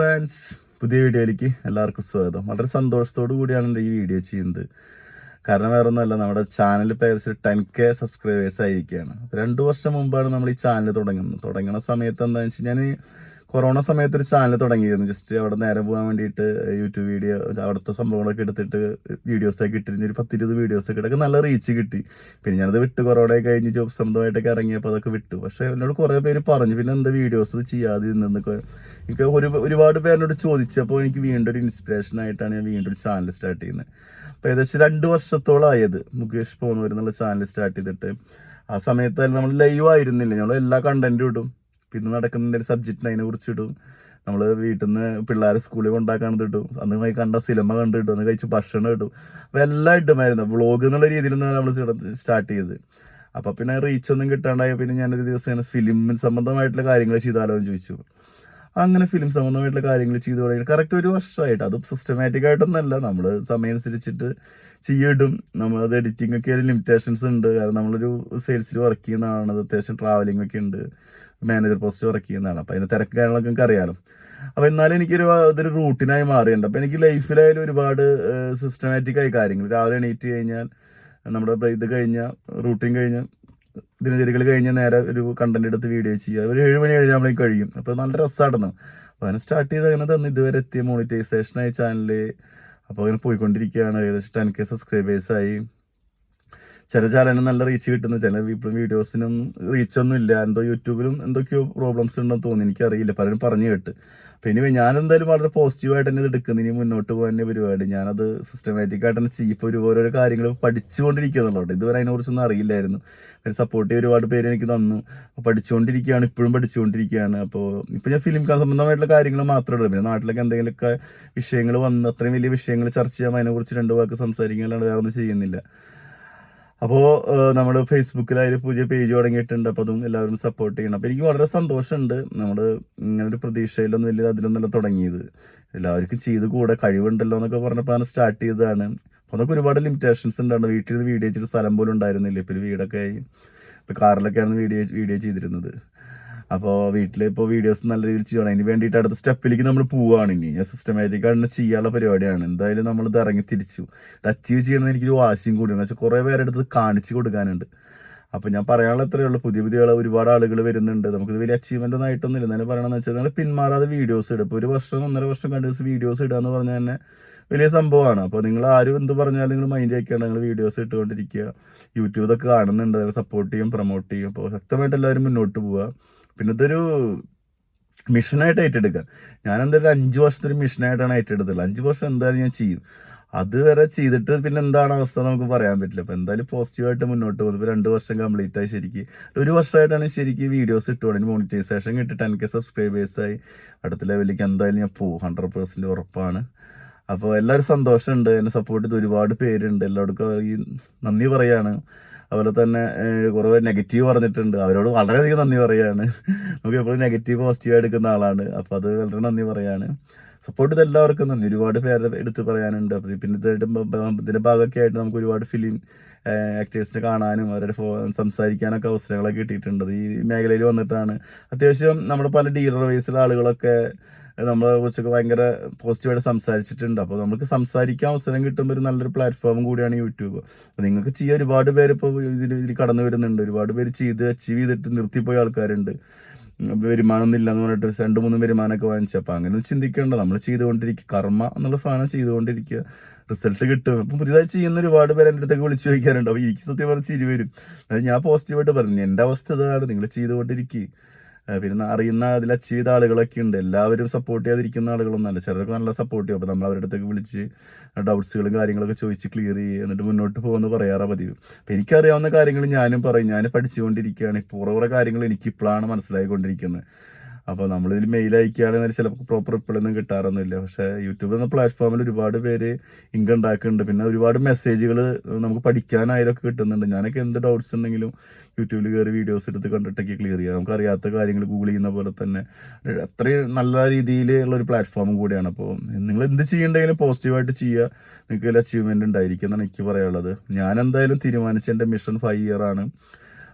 Friends പുതിയ വീഡിയോയിലേക്ക് എല്ലാവർക്കും സ്വാഗതം. വളരെ സന്തോഷത്തോടു കൂടിയാണ് എന്റെ ഈ വീഡിയോ ചെയ്യുന്നത്. കാരണം വേറെ ഒന്നുമല്ല നമ്മുടെ ചാനൽ ഏകദേശം ടെൻ കെ സബ്സ്ക്രൈബേഴ്സ് ആയിരിക്കുകയാണ്. രണ്ട് വർഷം മുമ്പാണ് നമ്മൾ ഈ ചാനൽ തുടങ്ങുന്നത്. തുടങ്ങുന്ന സമയത്ത് എന്താണെന്ന് വെച്ച് ഞാൻ കൊറോണ സമയത്ത് ഒരു ചാനൽ തുടങ്ങിയിരുന്നു. ജസ്റ്റ് അവിടെ നേരെ പോകാൻ വേണ്ടിയിട്ട് യൂട്യൂബ് വീഡിയോ അവിടുത്തെ സംഭവങ്ങളൊക്കെ എടുത്തിട്ട് വീഡിയോസ് വീഡിയോസൊക്കെ ഇട്ടിരുന്നു. ഒരു പത്തിരുപത് വീഡിയോസൊക്കെ ഇടയ്ക്ക് നല്ല റീച്ച് കിട്ടി. പിന്നെ ഞാനത് വിട്ട്. കൊറോണ കഴിഞ്ഞ് ജോബ് സംബന്ധമായിട്ടൊക്കെ ഇറങ്ങിയപ്പോൾ അതൊക്കെ വിട്ടു. പക്ഷേ എന്നോട് കുറേ പേര് പറഞ്ഞു പിന്നെ എന്താ വീഡിയോസ് ചെയ്യാതെ നിന്നൊക്കെ എനിക്ക് ഒരു ഒരുപാട് പേരിനോട് ചോദിച്ചപ്പോൾ എനിക്ക് വീണ്ടും ഒരു ഇൻസ്പിറേഷൻ ആയിട്ടാണ് ഞാൻ വീണ്ടും ഒരു ചാനൽ സ്റ്റാർട്ട് ചെയ്യുന്നത് അപ്പോൾ ഏകദേശം രണ്ട് വർഷത്തോളമായത് മുകേഷ് പോകുന്നവരെന്നുള്ള ചാനൽ സ്റ്റാർട്ട് ചെയ്തിട്ട്. ആ സമയത്ത് നമ്മൾ ലൈവ് ആയിരുന്നില്ല. ഞങ്ങൾ എല്ലാ കണ്ടന്റും ഇടും. പിന്നെ നടക്കുന്ന ഒരു സബ്ജക്റ്റിന് അതിനെ കുറിച്ച് ഇടും. നമ്മൾ വീട്ടിൽ നിന്ന് പിള്ളേരെ സ്കൂളിൽ കൊണ്ടാക്കാണത് ഇടും. അന്ന് കണ്ട സിനിമ കണ്ടിട്ടും അന്ന് കഴിച്ച് ഭക്ഷണം ഇടും. അപ്പോൾ എല്ലാം ഇട്ടുമായിരുന്നു വ്ളോഗ് എന്നുള്ള രീതിയിൽ നിന്ന് നമ്മൾ സ്റ്റാർട്ട് ചെയ്തത്. അപ്പോൾ പിന്നെ റീച്ച് ഒന്നും കിട്ടാണ്ടായി. പിന്നെ ഞാനൊരു ദിവസം ഫിലിം സംബന്ധമായിട്ടുള്ള കാര്യങ്ങൾ ചെയ്താലോ എന്ന് ചോദിച്ചു. അങ്ങനെ ഫിലിം സംബന്ധമായിട്ടുള്ള കാര്യങ്ങൾ ചെയ്തു തുടങ്ങി. കറക്റ്റ് ഒരു വർഷമായിട്ട്. അതും സിസ്റ്റമാറ്റിക് ആയിട്ടൊന്നല്ല. നമ്മൾ സമയം അനുസരിച്ചിട്ട് ചെയ്യിടും. നമ്മളത് എഡിറ്റിംഗ് ഒക്കെ ഒരു ലിമിറ്റേഷൻസ് ഉണ്ട്. കാരണം നമ്മളൊരു സെയിൽസിൽ വർക്ക് ചെയ്യുന്നതാണ് അത്യാവശ്യം ട്രാവലിംഗ് ഒക്കെ ഉണ്ട്. മാനേജർ പോസ്റ്റ് വർക്ക് ചെയ്യുന്നതാണ് അപ്പോൾ അതിന്റെ തിരക്ക് കാര്യങ്ങളൊക്കെ നിങ്ങൾക്ക് അറിയാലോ. അപ്പോൾ എന്നാലും എനിക്കൊരു ഇതൊരു റൂട്ടീനായി മാറിയിട്ടുണ്ട്. അപ്പോൾ എനിക്ക് ലൈഫിലായാലും ഒരുപാട് സിസ്റ്റമാറ്റിക്കായി കാര്യങ്ങൾ. രാവിലെ എണീറ്റ് കഴിഞ്ഞാൽ നമ്മുടെ ഇത് കഴിഞ്ഞാൽ റൂട്ടീൻ കഴിഞ്ഞ് ദിനചര്യകൾ കഴിഞ്ഞാൽ നേരെ ഒരു കണ്ടന്റ് എടുത്ത് വീഡിയോ ചെയ്യുക. ഒരു ഏഴ് മണി നമ്മളേക്ക് കഴിയും. അപ്പോൾ നല്ല രസമായിരുന്നു അപ്പോൾ അങ്ങനെ സ്റ്റാർട്ട് ചെയ്ത് അങ്ങനെ തന്നെ. ഇതുവരെ എത്തിയ മോണിറ്റൈസേഷനായി ചാനൽ അപ്പോൾ അങ്ങനെ പോയിക്കൊണ്ടിരിക്കുകയാണ്. ഏകദേശം ടെൻ കെ സബ്സ്ക്രൈബേഴ്സായി ചില ചാനലിന് നല്ല റീച്ച് കിട്ടുന്നു. ചില ഇപ്പോഴും വീഡിയോസിനും റീച്ചൊന്നും ഇല്ല. എന്തോ യൂട്യൂബിലും എന്തൊക്കെയോ പ്രോബ്ലംസ് ഉണ്ടെന്ന് തോന്നി എനിക്കറിയില്ല. പലരും പറഞ്ഞു കേട്ട്. അപ്പം ഇനി ഞാൻ എന്തായാലും വളരെ പോസിറ്റീവായിട്ട് തന്നെ ഇത് എടുക്കുന്നു. ഇനി മുന്നോട്ട് പോകാൻ തന്നെ പരിപാടി. ഞാനത് സിസ്റ്റമാറ്റിക് ആയിട്ട് തന്നെ ചെയ്യും. ഇപ്പോൾ ഓരോരോ കാര്യങ്ങൾ പഠിച്ചുകൊണ്ടിരിക്കുന്നുള്ളൂ ഇതുവരെ അതിനെക്കുറിച്ചൊന്നും അറിയില്ലായിരുന്നു. പിന്നെ സപ്പോർട്ട് ചെയ്ത് ഒരുപാട് പേര് എനിക്ക് തന്നു. പഠിച്ചുകൊണ്ടിരിക്കുകയാണ്. ഇപ്പോഴും പഠിച്ചുകൊണ്ടിരിക്കുകയാണ്. അപ്പോൾ ഇപ്പോൾ ഞാൻ ഫിലിം സംബന്ധമായിട്ടുള്ള കാര്യങ്ങൾ മാത്രമേ ഉള്ളൂ. പിന്നെ നാട്ടിലൊക്കെ എന്തെങ്കിലുമൊക്കെ വിഷയങ്ങൾ വന്ന് അത്രയും വലിയ വിഷയങ്ങൾ ചർച്ച ചെയ്യാൻ അതിനെക്കുറിച്ച് രണ്ട് വാക്ക് സംസാരിക്കാനാണ് വേറെ ഒന്നും ചെയ്യുന്നില്ല. അപ്പോൾ നമ്മൾ ഫേസ്ബുക്കിൽ ഫേസ്ബുക്കിലായാലും പുതിയ പേജ് തുടങ്ങിയിട്ടുണ്ട്. അപ്പോൾ അതും എല്ലാവരും സപ്പോർട്ട് ചെയ്യണം. അപ്പോൾ എനിക്ക് വളരെ സന്തോഷമുണ്ട് നമ്മൾ ഇങ്ങനൊരു പ്രതീക്ഷയിലൊന്നും വലിയ അതിലൊന്നല്ല തുടങ്ങിയത്. എല്ലാവർക്കും ചെയ്ത് കൂടെ കഴിവുണ്ടല്ലോ എന്നൊക്കെ പറഞ്ഞപ്പോൾ അങ്ങനെ സ്റ്റാർട്ട് ചെയ്തതാണ്. അപ്പോൾ അതൊക്കെ ഒരുപാട് ലിമിറ്റേഷൻസ് ഉണ്ടായിരുന്നു. വീട്ടിൽ നിന്ന് വീഡിയോ ചെയ്ത സ്ഥലം പോലും ഉണ്ടായിരുന്നില്ല. ഇപ്പോൾ ഒരു വീടൊക്കെ ആയി. ഇപ്പോൾ കാറിലൊക്കെയാണ് വീഡിയോ വീഡിയോ ചെയ്തിരുന്നത്. അപ്പോൾ വീട്ടിൽ ഇപ്പോൾ വീഡിയോസ് നല്ല രീതിയിൽ ചെയ്യണം. അതിന് വേണ്ടിയിട്ട് അടുത്ത സ്റ്റെപ്പിലേക്ക് നമ്മൾ പോവുകയാണ് ഇനി. ഞാൻ സിസ്റ്റമാറ്റിക് ആയിട്ട് ചെയ്യാനുള്ള പരിപാടിയാണ്. എന്തായാലും നമ്മൾ ഇത് ഇറങ്ങി തിരിച്ചു. ഇത് അച്ചീവ് ചെയ്യണമെന്ന് എനിക്കൊരു വാശിയും കൂടിയാണ് വെച്ചാൽ കുറേ പേരുടെ അടുത്ത് കാണിച്ചു കൊടുക്കാനുണ്ട്. അപ്പോൾ ഞാൻ പറയാനുള്ള എത്രയേ ഉള്ളൂ. പുതിയ പുതിയ ഒരുപാട് ആളുകൾ വരുന്നുണ്ട്. നമുക്കിത് വലിയ അച്ചീവ്മെന്റ് ഒന്നും ആയിട്ടൊന്നും ഇല്ല എന്നാലും പറയണമെന്ന് വെച്ചാൽ നിങ്ങൾ പിന്മാറാതെ വീഡിയോസ് ഇടും ഇപ്പോൾ ഒരു വർഷം ഒന്നര വർഷം കണ്ടിന്യൂസ് വീഡിയോസ് ഇടുക എന്ന് പറഞ്ഞാൽ തന്നെ വലിയ സംഭവമാണ്. അപ്പോൾ നിങ്ങൾ ആരും എന്ത് പറഞ്ഞാലും നിങ്ങൾ മൈൻഡ് ആക്കിയാണ് നിങ്ങൾ വീഡിയോസ് ഇട്ടുകൊണ്ടിരിക്കുക. യൂട്യൂബ് ഇതൊക്കെ കാണുന്നുണ്ട്. സപ്പോർട്ട് ചെയ്യും പ്രൊമോട്ട് ചെയ്യും. അപ്പോൾ ശക്തമായിട്ട് എല്ലാവരും മുന്നോട്ട് പോവുക. പിന്നെ ഇതൊരു മിഷനായിട്ട് ഏറ്റെടുക്കുക. ഞാൻ എന്തായാലും അഞ്ച് വർഷത്തെ ഒരു മിഷനായിട്ടാണ് ഏറ്റെടുത്തുള്ളത്. അഞ്ച് വർഷം എന്തായാലും ഞാൻ ചെയ്യും. അതുവരെ ചെയ്തിട്ട് പിന്നെ എന്താണ് അവസ്ഥ നമുക്ക് പറയാൻ പറ്റില്ല. അപ്പോൾ എന്തായാലും പോസിറ്റീവായിട്ട് മുന്നോട്ട് പോകുന്നത് ഇപ്പോൾ രണ്ട് വർഷം കംപ്ലീറ്റ് ആയി ശരിക്ക്. ഒരു വർഷമായിട്ടാണ് ശരിക്ക് വീഡിയോസ് ഇട്ടുകൊണ്ട് മോണിറ്റൈസേഷൻ കിട്ടി ടെൻ കെ സബ്സ്ക്രൈബേഴ്സായി അടുത്ത ലെവലിലേക്ക് എന്തായാലും ഞാൻ പോകും. ഹൺഡ്രഡ് പെർസെന്റ് ഉറപ്പാണ്. അപ്പോൾ എല്ലാവരും സന്തോഷമുണ്ട്. എന്നെ സപ്പോർട്ട് ചെയ്ത് ഒരുപാട് പേരുണ്ട്. എല്ലാവർക്കും ഈ നന്ദി പറയാണ്. അതുപോലെ തന്നെ കുറേ നെഗറ്റീവ് പറഞ്ഞിട്ടുണ്ട്. അവരോട് വളരെയധികം നന്ദി പറയുകയാണ് നമുക്ക് എപ്പോഴും നെഗറ്റീവ് പോസിറ്റീവ് എടുക്കുന്ന ആളാണ്. അപ്പോൾ അത് വളരെ നന്ദി പറയാണ്. സപ്പോർട്ട് ഇത് എല്ലാവർക്കും നന്ദി. ഒരുപാട് പേരെ എടുത്ത് പറയാനുണ്ട്. അപ്പോൾ പിന്നെ ഇതിന്റെ ഭാഗമൊക്കെ ആയിട്ട് നമുക്ക് ഒരുപാട് ഫിലിം ആക്ടേഴ്സിനെ കാണാനും അവരുടെ ഫോ സംസാരിക്കാനൊക്കെ അവസരങ്ങളൊക്കെ കിട്ടിയിട്ടുണ്ട്. ഈ മേഖലയിൽ വന്നിട്ടാണ്. അത്യാവശ്യം നമ്മുടെ പല ഡീലർ വൈസിലുള്ള ആളുകളൊക്കെ നമ്മളെ കുറിച്ചൊക്കെ ഭയങ്കര പോസിറ്റീവായിട്ട് സംസാരിച്ചിട്ടുണ്ട്. അപ്പോൾ നമുക്ക് സംസാരിക്കാൻ അവസരം കിട്ടുമ്പോൾ ഒരു നല്ലൊരു പ്ലാറ്റ്ഫോം കൂടിയാണ് യൂട്യൂബ് അപ്പോൾ നിങ്ങൾക്ക് ചെയ്യാൻ ഒരുപാട് പേര് ഇപ്പോൾ ഇതിൽ ഇതിൽ കടന്നു വരുന്നുണ്ട്. ഒരുപാട് പേര് ചെയ്ത് അച്ചീവ് ചെയ്തിട്ട് നിർത്തിപ്പോയ ആൾക്കാരുണ്ട്. വരുമാനമൊന്നും ഇല്ലെന്ന് പറഞ്ഞിട്ട് രണ്ട് മൂന്ന് വരുമാനമൊക്കെ വാങ്ങിച്ചു. അപ്പോൾ അങ്ങനെ ചിന്തിക്കേണ്ട. നമ്മൾ ചെയ്തുകൊണ്ടിരിക്കുക കർമ്മ എന്നുള്ള സാധനം ചെയ്തുകൊണ്ടിരിക്കുക റിസൾട്ട് കിട്ടും. അപ്പം പുതിയതായി ചെയ്യുന്ന ഒരുപാട് പേര് എന്റെ അടുത്തേക്ക് വിളിച്ചു ചോദിക്കാറുണ്ട്. അപ്പോൾ എനിക്ക് സത്യം പറഞ്ഞ് ചിരി വരും. അത് ഞാൻ പോസിറ്റീവായിട്ട് പറഞ്ഞു. എന്റെ അവസ്ഥ ഇതാണ്. നിങ്ങൾ ചെയ്തുകൊണ്ടിരിക്കുക പിന്നെ അറിയുന്ന അതിൽ അച്ചീവ് ചെയ്ത ആളുകളൊക്കെ ഉണ്ട്. എല്ലാവരും സപ്പോർട്ട് ചെയ്യാതിരിക്കുന്ന ആളുകളൊന്നുമല്ല. ചിലർക്ക് നല്ല സപ്പോർട്ട് ചെയ്യും. അപ്പോൾ നമ്മൾ അവരുടെ അടുത്തേക്ക് വിളിച്ച് ഡൗട്ട്സുകളും കാര്യങ്ങളൊക്കെ ചോദിച്ച് ക്ലിയർ ചെയ്യുക എന്നിട്ട് മുന്നോട്ട് പോകുമെന്ന് പറയാറാ പതിവ്. അപ്പോൾ എനിക്കറിയാവുന്ന കാര്യങ്ങൾ ഞാനും പറയും. ഞാൻ പഠിച്ചുകൊണ്ടിരിക്കുകയാണ്. ഇപ്പോൾ കുറേ കാര്യങ്ങൾ എനിക്ക് ഇപ്പോഴാണ് മനസ്സിലായിക്കൊണ്ടിരിക്കുന്നത്. അപ്പോൾ നമ്മളിതിൽ മെയിൽ അയക്കുകയാണെങ്കിൽ ചിലപ്പോൾ പ്രോപ്പർ റിപ്ലൈ കിട്ടാറൊന്നുമില്ല. പക്ഷേ യൂട്യൂബ് എന്ന പ്ലാറ്റ്ഫോമിൽ ഒരുപാട് പേര് ഇൻകം ഉണ്ടാക്കുന്നുണ്ട്. പിന്നെ ഒരുപാട് മെസ്സേജുകൾ നമുക്ക് പഠിക്കാനായാലൊക്കെ കിട്ടുന്നുണ്ട്. ഞാനൊക്കെ എന്ത് ഡൗട്ട്സ് ഉണ്ടെങ്കിലും യൂട്യൂബിൽ കയറി വീഡിയോസ് എടുത്ത് കണ്ടിട്ടൊക്കെ ക്ലിയർ ചെയ്യാം. നമുക്ക് അറിയാത്ത കാര്യങ്ങൾ ഗൂഗിൾ ചെയ്യുന്ന പോലെ തന്നെ അത്രയും നല്ല രീതിയിലുള്ള ഒരു പ്ലാറ്റ്ഫോമും കൂടിയാണ്. അപ്പോൾ നിങ്ങൾ എന്ത് ചെയ്യണ്ടെങ്കിലും പോസിറ്റീവായിട്ട് ചെയ്യുക. നിങ്ങൾക്ക് അച്ചീവ്മെന്റ് ഉണ്ടായിരിക്കും എന്നാണ് എനിക്ക് പറയാനുള്ളത്. ഞാൻ എന്തായാലും തീരുമാനിച്ച എന്റെ മിഷൻ ഫൈവ് ഇയർ ആണ്.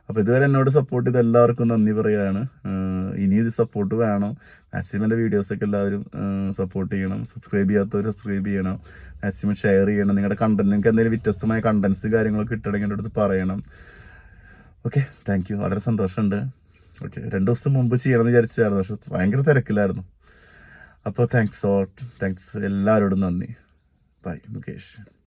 അപ്പോൾ ഇതുവരെ എന്നോട് സപ്പോർട്ട് ചെയ്ത് എല്ലാവർക്കും നന്ദി പറയുകയാണ്. ഇനി ഇത് സപ്പോർട്ട് വേണം. മാക്സിമം എന്റെ വീഡിയോസൊക്കെ എല്ലാവരും സപ്പോർട്ട് ചെയ്യണം. സബ്സ്ക്രൈബ് ചെയ്യാത്തവർ സബ്സ്ക്രൈബ് ചെയ്യണം. മാക്സിമം ഷെയർ ചെയ്യണം. നിങ്ങളുടെ കണ്ടന്റ് നിങ്ങൾക്ക് എന്തെങ്കിലും വ്യത്യസ്തമായ കണ്ടൻസ് കാര്യങ്ങളൊക്കെ കിട്ടണമെങ്കിൽ എന്റെ അടുത്ത് പറയണം. ഓക്കെ താങ്ക് യു വളരെ സന്തോഷമുണ്ട്. ഓക്കെ രണ്ട് ദിവസം മുമ്പ് ചെയ്യണമെന്ന് വിചാരിച്ചായിരുന്നു പക്ഷെ ഭയങ്കര തിരക്കിലായിരുന്നു. അപ്പോൾ താങ്ക്സ് ഓട്ട് താങ്ക്സ് എല്ലാവരോടും നന്ദി. ബൈ മുകേഷ്.